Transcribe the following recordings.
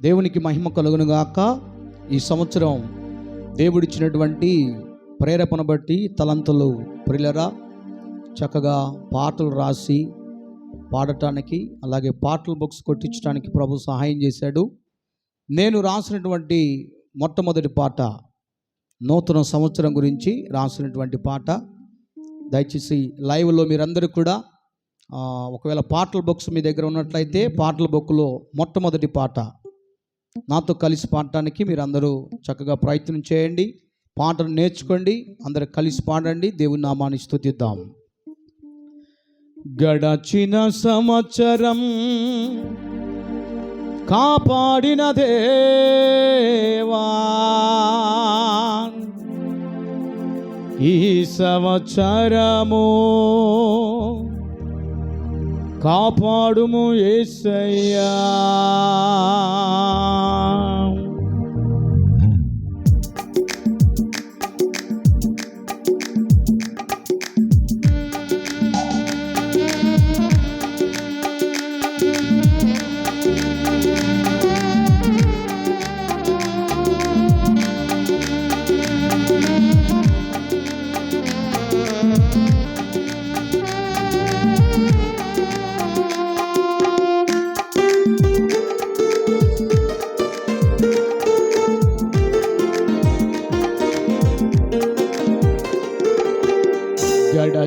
దేవునికి మహిమ కలుగునుగాక ఈ సంవత్సరం దేవుడిచ్చినటువంటి ప్రేరేపణ బట్టి తలంతులు ప్రిలరా చక్కగా పాటలు రాసి పాడటానికి అలాగే పాటల బుక్స్ కొట్టించడానికి ప్రభు సహాయం చేశాడు. నేను రాసినటువంటి మొట్టమొదటి పాట నూతన సంవత్సరం గురించి రాసినటువంటి పాట. దయచేసి లైవ్లో మీరందరూ కూడా ఒకవేళ పాటల బుక్స్ మీ దగ్గర ఉన్నట్లయితే పాటల బుక్లో మొట్టమొదటి పాట నాతో కలిసి పాడటానికి మీరు అందరూ చక్కగా ప్రయత్నం చేయండి. పాటను నేర్చుకోండి. అందరు కలిసి పాడండి. దేవుని నామాన్ని స్థుతిద్దాం గడచిన సంవత్సరం కాపాడిన దేవా ఈ సంవత్సరము కాపాడుము ఏసయ్యా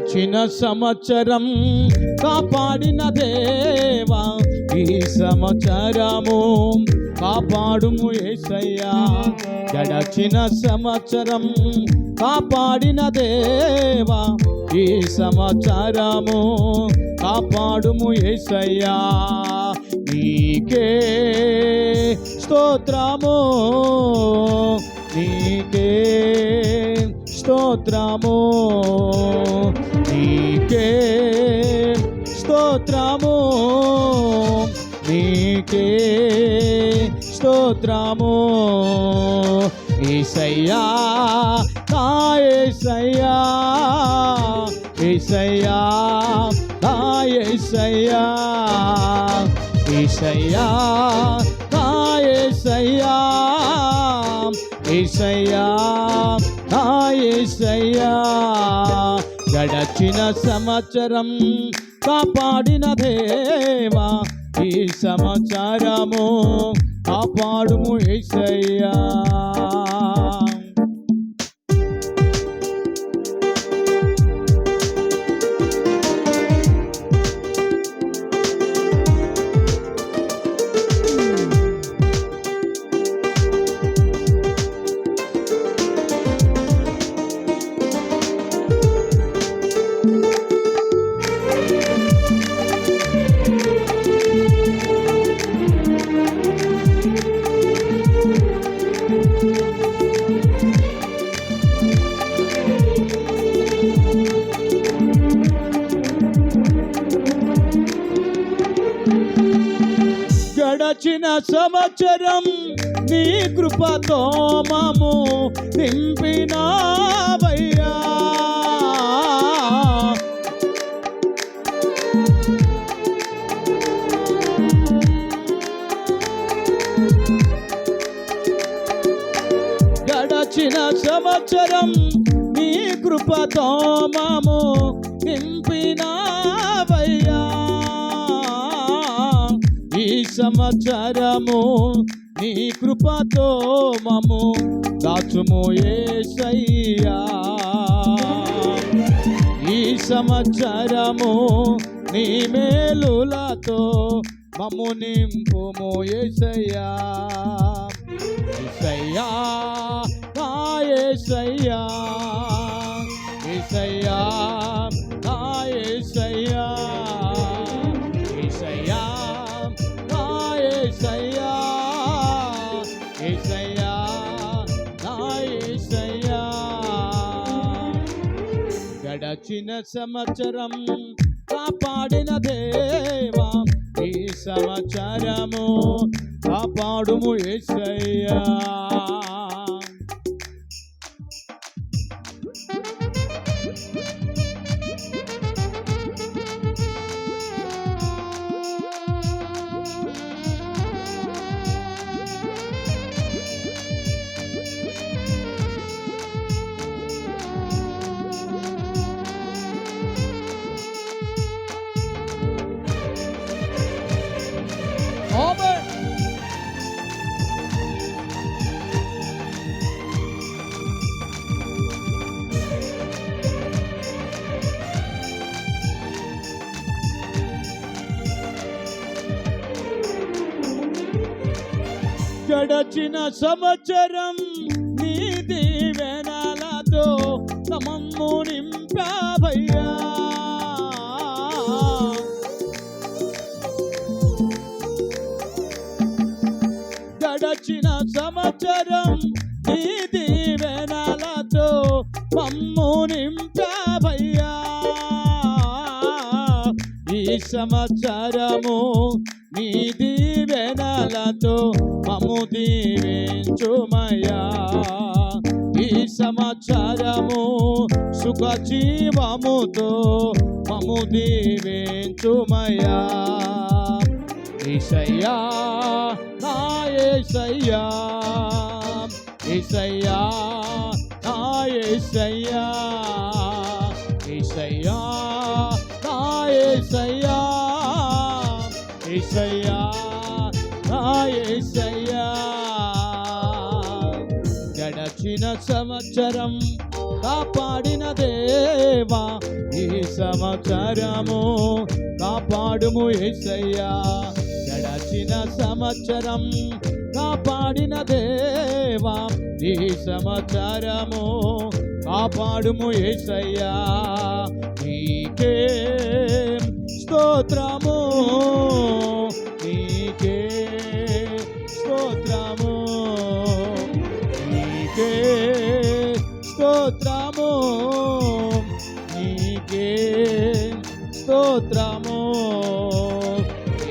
గడచిన సంవత్సరం కాపాడిన దేవా ఈ సంవత్సరము కాపాడుము ఏసయ్యా. గడచిన సంవత్సరం కాపాడిన దేవా ఈ సంవత్సరము కాపాడుము ఏసయ్యా. నీకే స్తోత్రము నీకే స్తోత్రము. నీకే స్తోత్రము. నీకే స్తోత్రము. ఈసయ్యా నా ఏసయ్యా ఈసయ్యా నా ఏసయ్యా. ఈసయ్యా నా ఏసయ్యా ఏసయ్యా నా ఏసయ్యా. గడచిన సంవత్సరం కాపాడిన దేవా ఈ సమాచారము కాపాడుము ఏసయ్యా. గడచిన సంవత్సరం నీ కృపతో మము నింపినావయ్యా. గడచిన సంవత్సరం నీ కృపతో మము నింపినావయ్యా. ఈ సంవత్సరము నీ కృపతో మము దాచుము ఏసయ్యా. ఈ సమాచారము నీ మేలులతో మము నింపుము ఏసయ్యా. ఏసయ్యా నా ఏసయ్యా ఏసయ్యా. వచ్చిన సంవత్సరం కాపాడిన దేవా ఈ సంవత్సరము కాపాడుము ఏసయ్యా. గడచిన సంవత్సరం నీ దీవెనలతో నమమ్ము నింపావయ్యా. గడచిన సంవత్సరం నీ దీవెనలతో మమ్ము నింపావయ్యా. ఈ సంవత్సరము నీ దీవెనలతో మము దీవించుమయ్యా. ఈ సమాచారము సుఖ జీవముతో మము దీవించుమయ్యా. ఈసయ్యా నా ఏసయ్యా. ఈసయ్యా నా ఏసయ్యా. ఈసయ్యా నా ఏసయ్యా. ఈసయ్యా సంవత్సరం కాపాడిన దేవా ఈ సంవత్సరము కాపాడుము ఏసయ్యా. గడచిన సంవత్సరం కాపాడిన దేవా ఈ సంవత్సరము కాపాడుము ఏసయ్యా. నీకే స్తోత్రము. స్తోత్రము.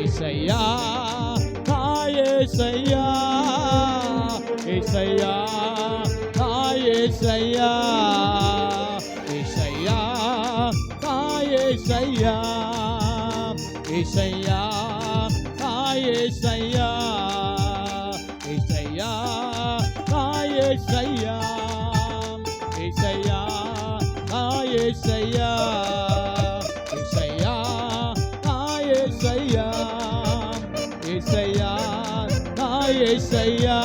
ఏసయ్యా ఏసయ్యా ఏసయ్యా ఏసయ్యా ఏసయ్యా నా ఏసయ్యా ఏసయ్యా ఏసయ్యా ఏసయ్యా. ఏసయ్యా ఏసయ్యా నా ఏసయ్యా ఏసయ్యా నా ఏసయ్యా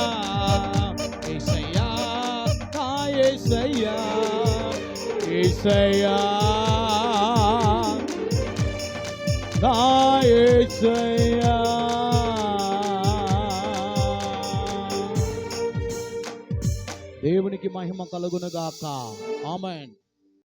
ఏసయ్యా నా ఏసయ్యా ఏసయ్యా నా ఏసయ్యా. దేవునికి మహిమ కలుగునుగాక. ఆమెన్.